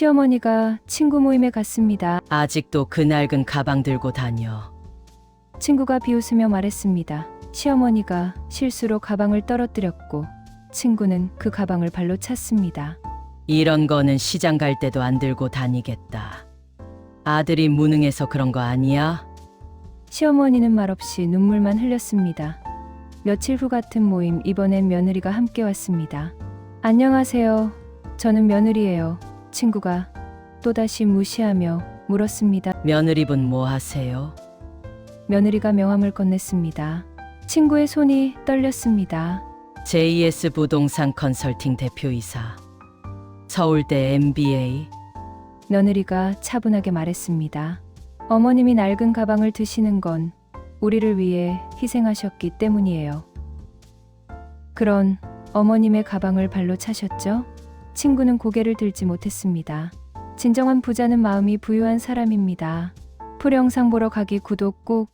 시어머니가 친구 모임에 갔습니다. 아직도 그 낡은 가방 들고 다녀. 친구가 비웃으며 말했습니다. 시어머니가 실수로 가방을 떨어뜨렸고 친구는 그 가방을 발로 찼습니다. 이런 거는 시장 갈 때도 안 들고 다니겠다. 아들이 무능해서 그런 거 아니야? 시어머니는 말없이 눈물만 흘렸습니다. 며칠 후 같은 모임 이번엔 며느리가 함께 왔습니다. 안녕하세요. 저는 며느리예요. 친구가 또다시 무시하며 물었습니다. 며느리분 뭐 하세요? 며느리가 명함을 건넸습니다. 친구의 손이 떨렸습니다. JS 부동산 컨설팅 대표이사. 서울대 MBA. 며느리가 차분하게 말했습니다. 어머님이 낡은 가방을 드시는 건 우리를 위해 희생하셨기 때문이에요. 그런 어머님의 가방을 발로 차셨죠? 친구는 고개를 들지 못했습니다. 진정한 부자는 마음이 부유한 사람입니다. 풀영상 보러 가기 구독 꼭